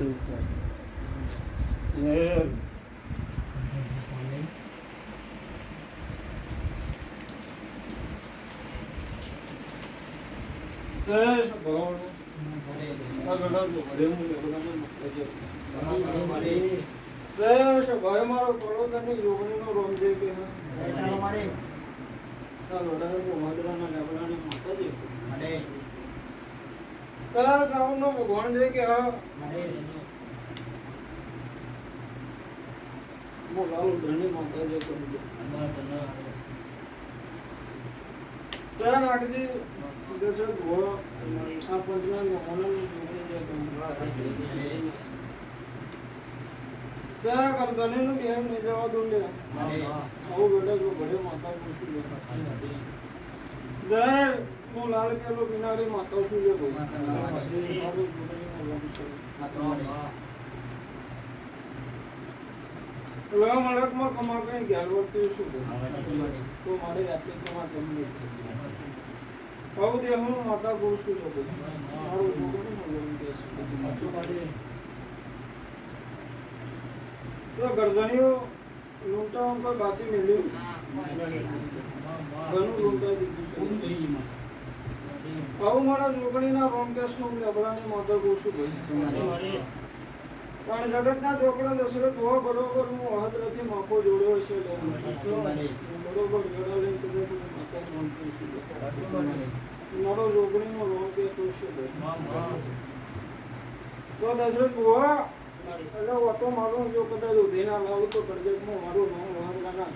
બધું એ એ શું નો કે મોકલે છે ભાઈ મારો પડોદરની જોગણીનો રોમ છે કે હા આ ગડાને મોહદરાના લેવડાને માતાજી તા નો ભગવાન છે કે હા બોલાવો ધણી માતાજી કરી દે ત્યાં નાખજી દશરથ ભો આ છે કે ત્યાં કરદનીનું નહીં જવા દો લે આવું બેટા જો ઘરે માતા પૂછી લે જય. હું લાલ કેલો કિનારે માતા માતા કે છે બાચી મેલ્યું ઘણું લૂંટાઈ દીધું છે. આવું મારા જોગણીના રોમકેશનું લબડાની ઓછું ભાઈ પણ જગતના ચોપડા દશરથ હો બરોબર હું અહદરથી માપો જોડ્યો છે બરોબર ગળા લઈને કદાચ હું માતા છું મારો જોગણીનો રોમકેશ તો છે ભાઈ. તો દશરથ ભુવા એટલે ઓટો મારો જો કદાચ ઊભી ના લાવું તો કરજતમાં મારું નામ વહાદરા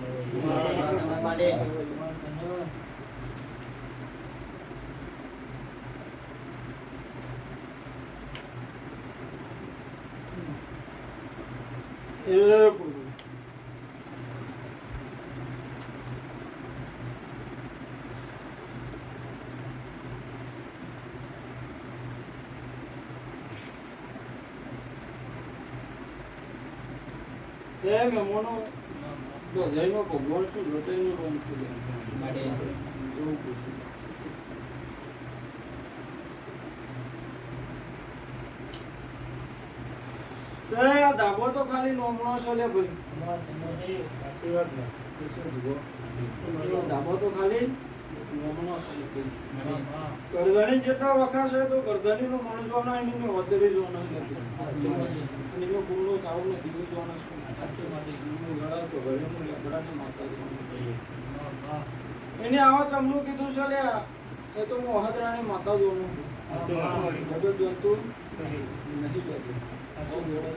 એ પ્રભુ. તે મહેમાનો તો જૈનો ભગવાન શું લટાઈનો રોમ શું લે? જોવું આ ધાબો તો ખાલી નોમણો છે લે ભાઈ. જુઓ. પેલો ધાબો તો ખાલી નોમણો છે જેટલા વખાશ છે તો ગરદનીનો મણ જોવાનો એની વધરી જોવાનો અને એનો ગુણનો ચાવનો દીવો જોવાનો છે એનું ગળા તો ગળેનું લેબડાને માતા જોવાનું. એને આવા ચમનું કીધું છે લે એ તો હું અહદરાની માતા જોવાનું જગત જંતુ નથી જતું આવો જોડે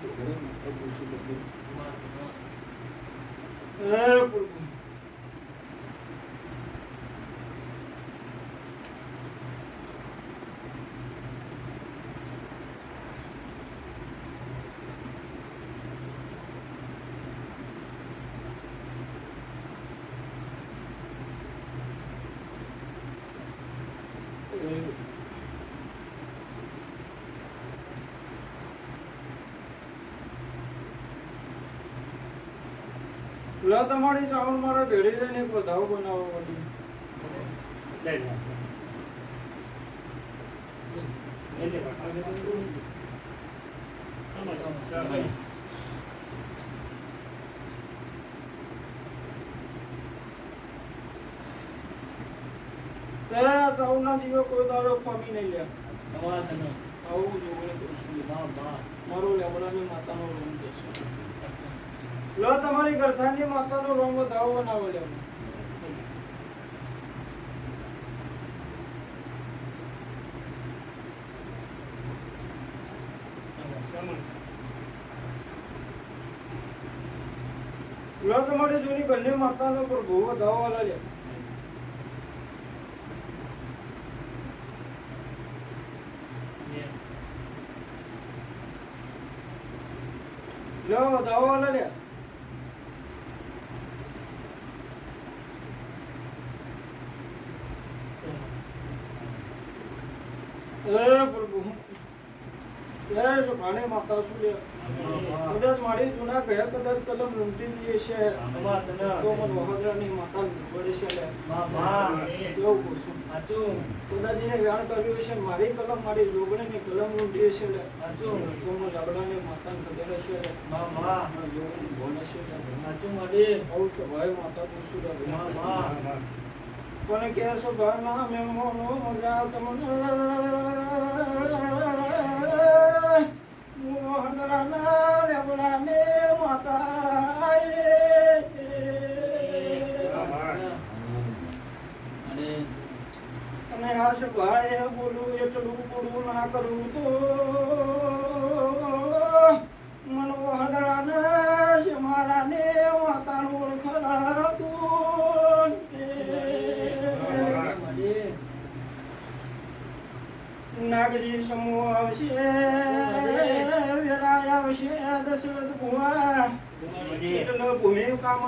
લા તમારી ચાવલ મારે ભેળી રહીને એક વધાવો તે ચાવલ ના દીવો કોઈ દાડો પામી નહીં લે. આવું જોગણી કૃષ્ણ મારો લેબડાની માતાનો રૂમ જશે લો તમારી ગરધાની માતાનો રોમ ધાવો બનાવો લે લો તમારી જૂની બંને માતાનો પ્રભુ વધાવો વાળા લે લો, વધાવો વાળા લે એ પ્રભુ ત્યારે જો ભાણે માતા શું લે કદાચ મારી જૂના ઘરે કદાચ કલમ લૂંટી લઈએ છે. તો માતા વડે છે જેવું પૂછું કદાચ વ્યાણ કર્યું છે, મારી કલમ, મારી જોગણીની કલમ લૂંટી છે તો મને લાકડાની માતાને કદેડે છે મારા જોગણી ભોને છે લે. આવું બહુ ભાઈ માતા પૂછું કોને કે સુભાના મેં મોનો મજા તમને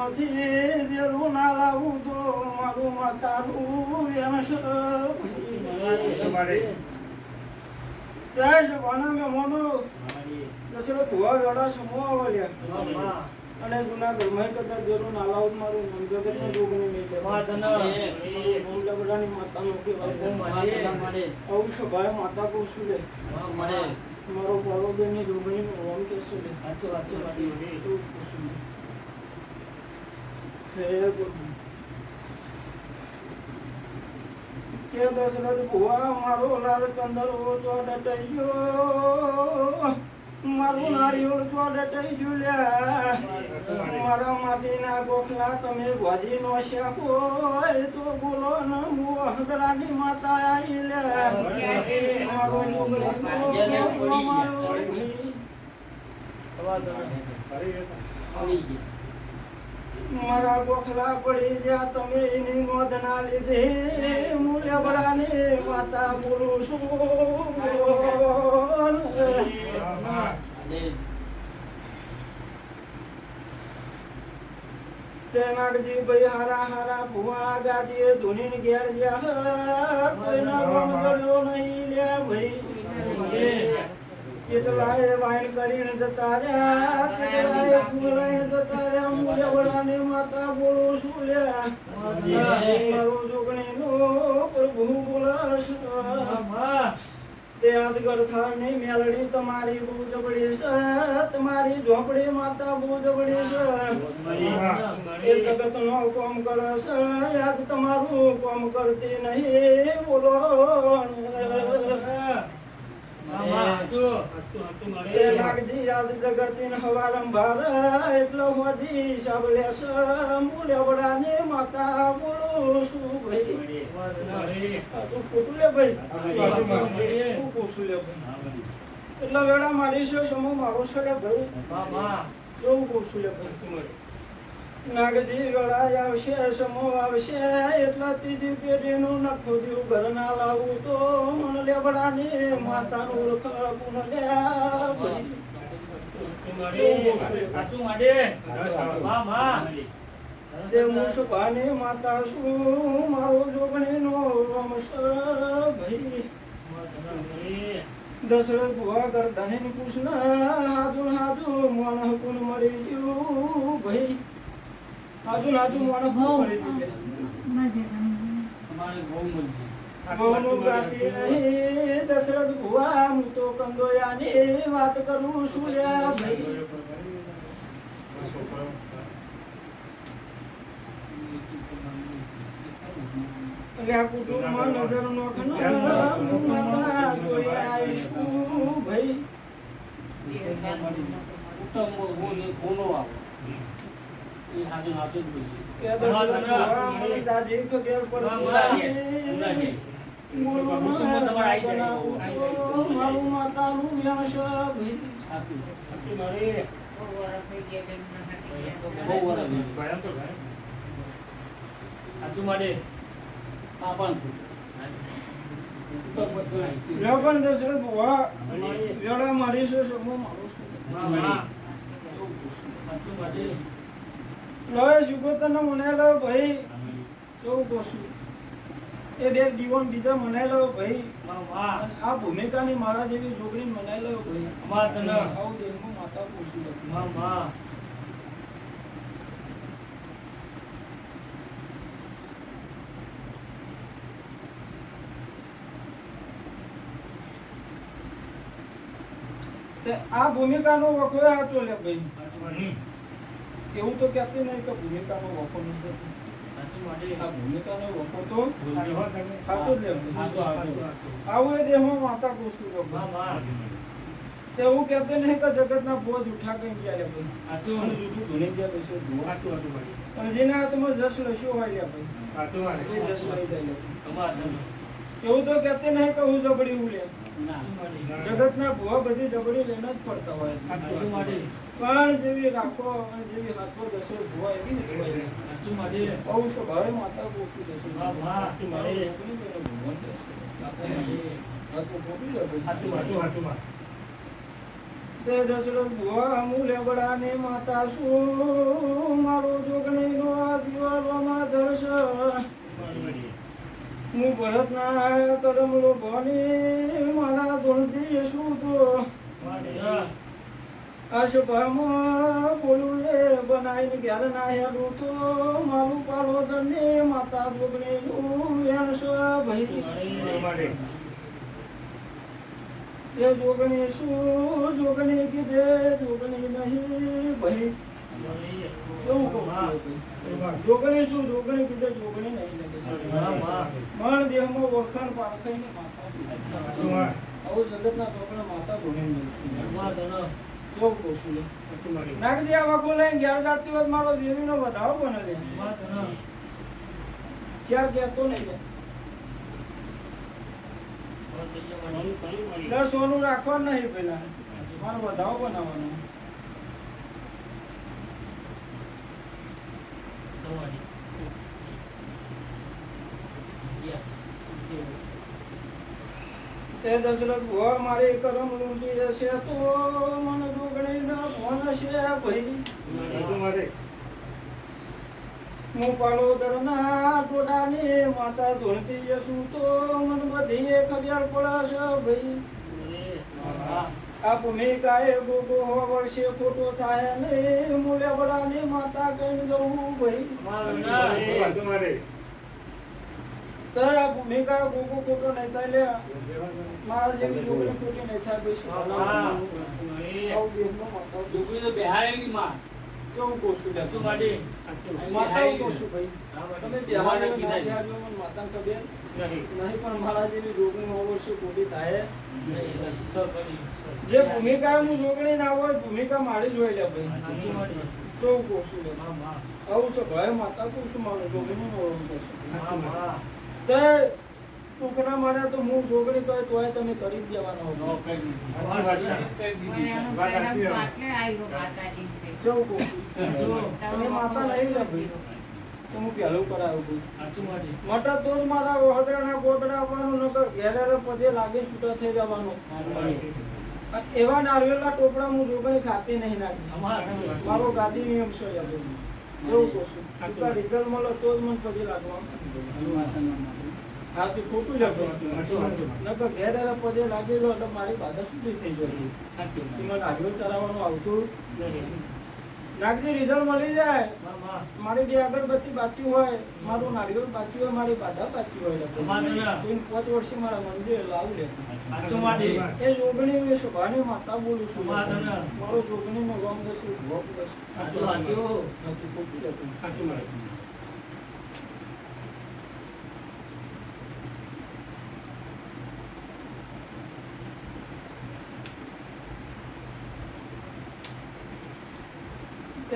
ભૂમિકામાંથી દેરું ના લાવું તો મારું વ્યંશ ત્યાં સભાના મહેમાનો દશરથ ભુવા વેળા સમૂહ આવ્યા અને જૂના ઘરમાં કદાચ દેરું ના લાવું મારું નામ જગતનું રોગ નહીં મિલે હું લબડાની માતાનું કે આવું છે ભાઈ માતા પૂછું લે મારો બરોબરની જોગણીનું ઓમ એવું પૂછું લે. હે પ્રભુ. કે દશરથ ભુવા મારો લાલ ચંદર ઓછો ડટાઈ ગયો. મારું નારિયેળ છો ડટાઈ ગયું લ્યા મારા માટીના ગોખલા તમે ભાજી નો શેકો તો બોલો ન હદરાની માતા આવી લે મારો મારો ભાઈ. મારા ગોખલા પડી જ્યાં તમે એની નોંધના લીધે. હું લેબડાની માતા બોલું છું નાગજી ભાઈ હારા હારા ભુવા ગાદીએ ધૂનીને ઘેર જ્યાં કોઈના ગમ જડ્યો નહીં લે ભાઈ. ચેતલાએ વાઈન કરીને જતા રહ્યા ચેતલાએ ફૂલાઈને જતા રહ્યા લેવડાની માતા બોલું શું લે મારો પ્રભુ બોલાશ તે આજગર થારની મેલડી તમારી બહુ જબડી છે તમારી ઝોપડી માતા બહુ જબડી છે. એ જગત નો કોમ કરે છે આજ તમારું કોમ કરતી નહીં બોલો. લાગજી આજ જગતીન હવારમ ભાર એટલો હોજી સાબલે છે. મૂલે વડાને માતા બોલો શું ભાઈ? તો ખોટું લે ભાઈ. શું પૂછું લે ભાઈ? એટલા વેળા મારી છે સમૂહ મારો છે લે ભાઈ? શું પૂછું લે ભાઈ? નાગજી વેળા આવશે, સમો આવશે, એટલા ત્રીજી પેઢીનું નખું દ્યું ઘર ના લાવું તો મન લેબડાને માતાનું ઓળખ ગુણ લ્યા તે મુસભાની માતા શું મારો જોગણીનો રમશ ભાઈ. દશરથ ભુવા કરદાની કૃષ્ણ હાજુ હાજુ મણ હકુન મળી ગયું ભાઈ. હાજુ હાજુ મણ હકુન છે. મજે બહુનું બહુ નહીં દશરથ ભુવા હું તો કંદોયાની વાત કરું છું લ્યા ભાઈ. કુટુંબમાં નજર નો ખના હું માતા ભાઈ. કુટુંબ પણ દશરથ ભુવા વેળા મારી છે મારું છું. લય સુગોતને મનાયેલો ભાઈ. કેવું કહું એ બે દીવન બીજા મનાયેલો ભાઈ. આ ભૂમિકાની નો જેવી મનાઈ લો ભાઈ. અમાર તને. આવું દેહમાં માતા પૂછી લખી તે આ ભૂમિકાનો વખો એ લે ભાઈ. એવું તો કહેતી નહીં કે ભૂમિકાનો વખો નથી આ ભૂમિકાનો વખો તો સાચો જ આવું એ દેહમાં માતા પૂછું તે એવું કહેતી નહીં કે જગતના બોજ ઉઠા કઈ ગયા લે ભાઈ. અને જૂઠું ધૂણી ગયા બેસો જુઓ. પણ જેના હાથમાં જશ લસ્યો હોય લે ભાઈ. લઈ જાય લે એવું તો કહેતી નહીં કે હું જબડી હું લે. જગતના ભુવા બધી જબડી લઈને જ પડતા હોય. પણ જેવી રાખો અને જેવી હાથો દસો ભુવા એવી હોય. બહુ તો ભાવે માતા ગોપી દશે. ભગવાન દશે. લેબડાને માતા શું? મારો જોગણીનો આ દિવાલોમાં ધરશ હું ભરતના કરમ લોકોની મારા ધૂળથી શું તો અશુભમાં બોલું માતા શું જોગણી કીધે જોગણી નહીં ભાઈ જોગણી શું કીધે જોગણી માતા જગતના આ વખો લઈને ઘેર જાતી મારો દેવીનો વધાવો બને લે ચાર કહેતો નહીં લે. સોનું રાખવાનું નહીં પેલા. મારો વધાવો બનાવવાનો. તે દશરથ ભુવા મારે કરમ લૂંટી હશે તો મન જોગણી ના ભોન છે ભાઈ. હું પાલોદરના ટોડાની માતા ધૂળતી જશું તો મન બધી ખબર પડશે ભાઈ. આ કાય ગોગો હો વર્ષે ખોટો થાય ને મૂલ્યબડાની માતા કહીને જવું ભાઈ. ભૂમિકા ગોગો ખોટો નહીં થાય લે મારા જેવી છોકરી ખોટી નહીં થાય ભાઈ શું આવું દેશનો માતા કેવું કહું છું લે. માતા કહું છું ભાઈ. તમે બિહારીઓ ના બિહારીઓ મને માતાને ખબર? નહીં. પણ મારા જેવી જોગણી હો વર્ષે ખોટી થાય. જે ભૂમિકા હું જોગણી ના હોય ભૂમિકા મારી જોઈ લે ભાઈ. કેવું કહું છું આવું છે ભાઈ માતા કહું છું મારું જોગણી નું ઓળખું છે. તે ટૂંકના મારે તો હું છોકરી તો તોય તમે કરી. જ દેવાનો તમે માતા નહીં લે ભાઈ તો હું પહેલું કરાવું છું. મોટા તો જ મારા વહદરાના ગોદરા આવવાનું નકર ઘેરે પજે લાગે છૂટા થઈ જવાનું. એવા નારવેલા ટોપડા હું જોગણી ખાતી નહીં નાખી. મારો ગાદી નિયમ છે એવું કહું છું. રિઝલ્ટ મળે તો જ મને પજે લાગવાનું. હાથી ખોટું જ આપણે નકર ઘેરે લાગેલો એટલે મારી બાધા સુધી થઈ જાય એમાં નારિયેળ ચરાવવાનું આવતું નાગજી રિઝલ્ટ મળી જાય. મારી બે અગરબત્તી બાચી હોય મારું નારિયેળ બાચ્યું હોય મારી બાધા બાચી હોય. પાંચ વર્ષે મારા મંદિર લાવું લે એ જોગણી એ શોભાની માતા બોલું છું. મારો જોગણી નો રોમ દશે. ભોગ ખોટું લેતું.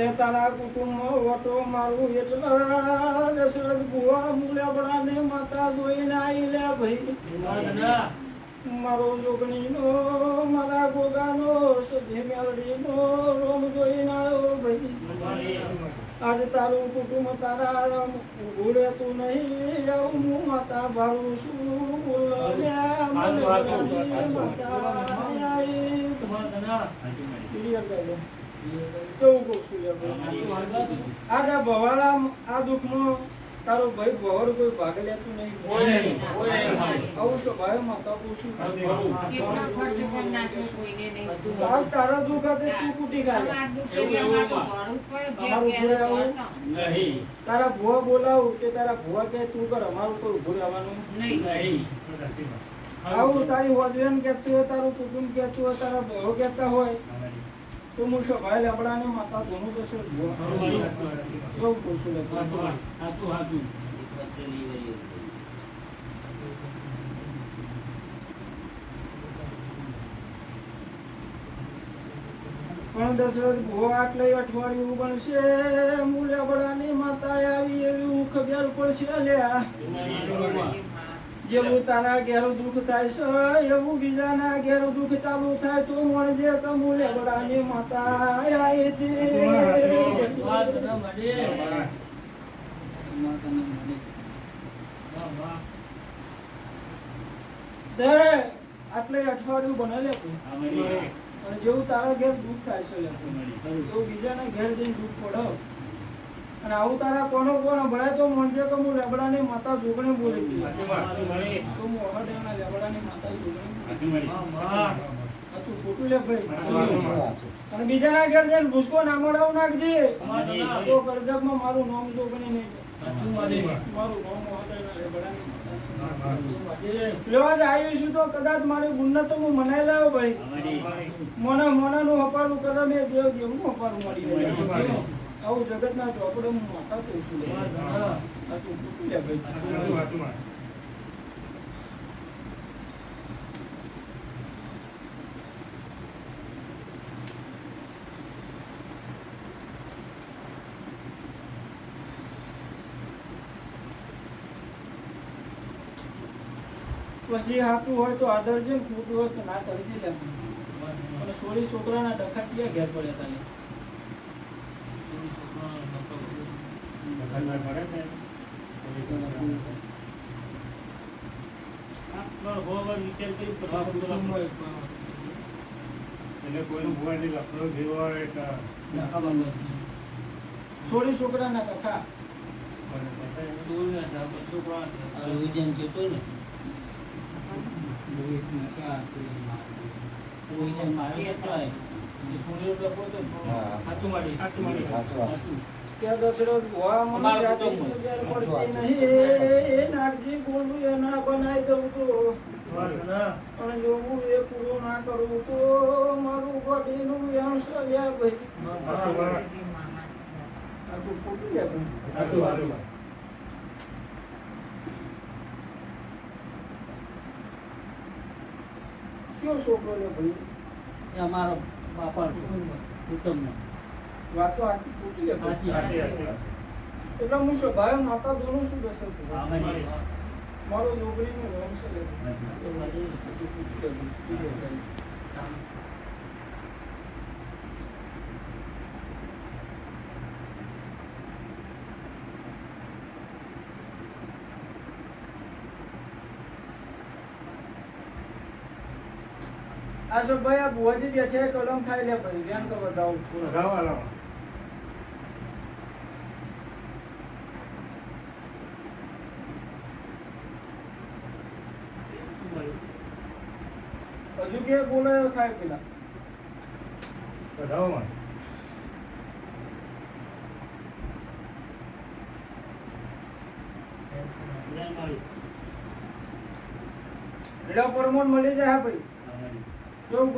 તે તારા કુટુંબ વટો મારું એટલા દશરથ ભુવા મૂલ્યા બળાને માતા જોઈને આવી લે ભાઈ. મારો જોગણીનો મારા ગોગાનો સુધી મેલડીનો રોમ જોઈને આવ્યો ભાઈ. આજે તારું કુટુંબ તારા ઘોડે તું નહીં. આવું હું માતા ભારું છું. બોલ મને બોલાવી માતા તારો ભાઈ ભવર કોઈ ભાગ લેતું નહીં. તાર દુઃખ તું કુટી તારા ભુવા બોલાવું કે તારા ભુવા કે તું કર અમારું કોઈ ઉભું રહેવાનું આવું તારી વજવેન કહેતું હોય તારું કુટુંબ કહેતું હોય તારા ભાવ કહેતા હોય પણ દશરથ ભો આટલે અઠવાડિયું બનશે. હું લેબડાની માતા આવી એવી ઉખ ખબર પડશે લ્યા. જેવું તારા ઘેર દુઃખ થાય છે એવું બીજાના ઘેર દુઃખ ચાલુ થાય તો મળજે કમુલે લેબડાની માતા આયે તે આટલે અઠવાડિયું બને લે જેવું તારા ઘેર દુઃખ થાય છે એવું બીજાના ઘેર જઈને દુઃખ પડો અને આવું તારા કોનો કોનો? ભળાય તો મોંજે કે હું લેબડાને માતા જોગણી બોલી હતી. તો હું અહદેવના લેબડાની માતા જોગણે ખોટું લે ભાઈ. અને બીજાના ઘેર જઈને ભૂસકો ના મળાવું નાખજે તો કરજબમાં મારું નામ જોગણી નહીં મારું નામ લેવા જ આવીશું તો કદાચ મારી ગુણને તો હું મનાઈ લાવ્યો ભાઈ. મને મોનાનું હપારું કરે મેં દેવ દેવનું હપારું મળી જાય આવું જગતના ચોપડે હું માતા કહું છું પછી સાચું હોય તો આદર જેમ ખોટું હોય તો ના કરી દે અને સોળી છોકરાના ડખા ક્યાં ઘેર પડ્યા તા લે? આ કુટુંબમાં એક એટલે કોઈનું ભુવાની લખડો જેવો હોય બંધ. સોળી છોકરાના ડખા કે દશરથ ભુવા મને અમારું જાતિ કુટુંબ. ખબર પડતી નહીં. એ નાગજી બોલું એ ના બનાવી દઉં તો. પણ જોવું એ પૂરું ના કરું તો મારું ભાઈ આખું કયો છોકરો છે ભાઈ? અમારો બાપા કુટુંબ વાતો આખી ખોટી સાચી એટલે હું શું ભાઈ માતા દોનું શું દશરથ મારો નોકરી વંશ લે ભાઈ. આ સબ ભાઈ આ બુવાજી બેઠે કલમ થાય લે ભાઈ. ધ્યાન તો બતાવું લગાવો, લગાવો. હજુ કે બોલાયો થાય પેલા. એટલે મળી જાય ભાઈ. કેવું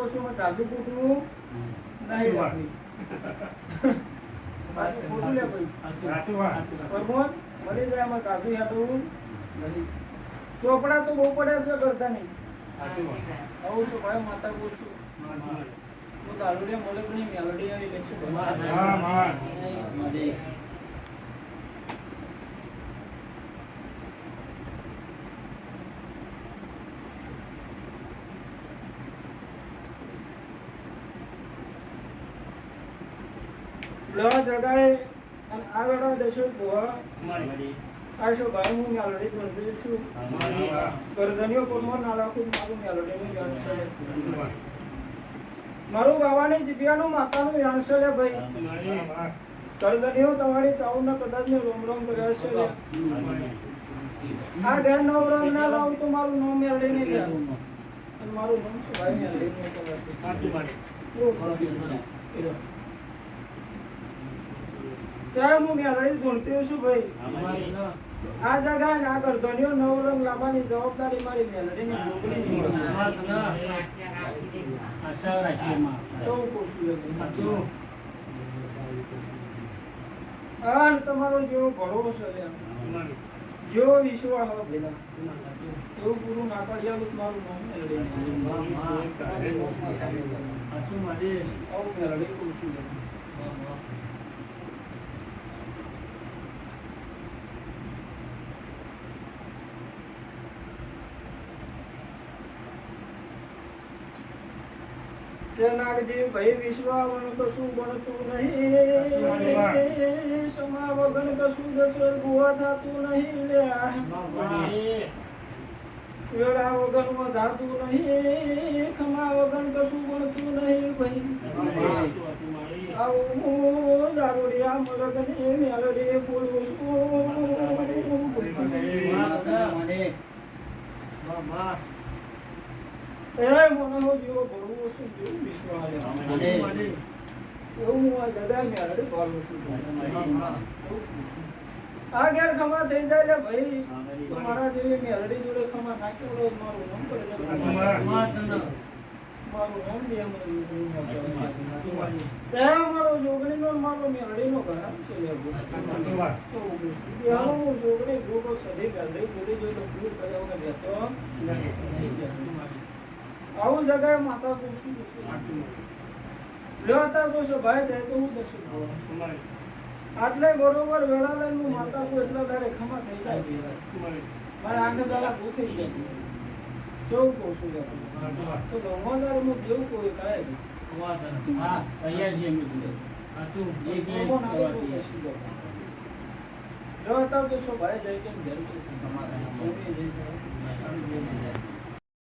કૂટવું નહીં રાખવી. ખોટું લે ભાઈ. સાચું મળી જાય એમાં જાજુ હેડવું ચોપડા તો બહુ પડ્યા છે કરતા નહીં. માતા પૂછું હું દારૂડિયા મળે પણ મેલડી આવી લેશું ભાઈ. હા, હા. જગાએ અને આ વેળા દેશો ભુવા આ શું ભાઈ હું મેલડી બની છું ગરદનીઓ પરમોણ ના રાખું મારું મેલડીનું જ્ઞાન છે. મારું બાવાની જીભિયાનું માતાનું યાન છે લે ભાઈ. કરદનીઓ તમારી સાઉન્ડના કદાચ મેં રોમ રોમ કર્યા છે. આ ઘેર નવ રંગ ના લાવું તો મારું નામ મેળવી નહીં લે મારું નામ શું ભાઈ મેળવી નહીં કદાચ. ત્યારે હું મેળવી ગુણતી છું ભાઈ આ જગા ના કરતો નવ રંગ લાવવાની જવાબદારી મારી મેળવીની જોગણીની હોય. આશા રાખી દે. આશા રાખીએ માં ચૌ કોશું લે. તમારો જેવો ભરોસો છે. જેવો વિશ્વાસ હોય પેલા એવું પૂરું ના કર્યા મારું નામ કોશું નાગજી ભાઈ વિશ્વાવન કશું બનતું નહીં. સમા કશું દશરથ ભુવા થતું નહીં. વેળા વગન ધાતું નહીં. ખમા વગન કશું બનતું નહીં ભાઈ. આવું દારૂડિયા મરગને મેલડી બોલું છું. એ મને હો જેવો ભરવું છું જેવું વિશ્વાસ એવું હું આ જગા મેલડી બોલું છું આ ઘેર ખમા થઈ જાય લે ભાઈ મારા જેવી હરડી જોડે ખમા નાખ્યો હોય મારું નામ પડે છે. મારું નામ દે મારો જોગણીનો નો મારો છે ભાઈ. તો ત્યાં હું જોગણી જોગો સધી મેલડી જોડી તો ભૂલ કર્યા વગર રહેતો આવું જગાએ માતા પૂછું લેતા તો ભાઈ જાય તો હું દર્શન કરું. આટલે બરોબર વેળા લઈને હું માતા કો એટલા તારે ખમા થઈ જાય મારે આંખે દાડા ભૂ થઈ જાય કેવું કહું છું તો ગંગાધાર હું જેવું કોઈ કરાય નહીં. હા. એક એક ભગવાન તો શું સભાએ જાય કેમ જરૂર તો? જઈ જાય.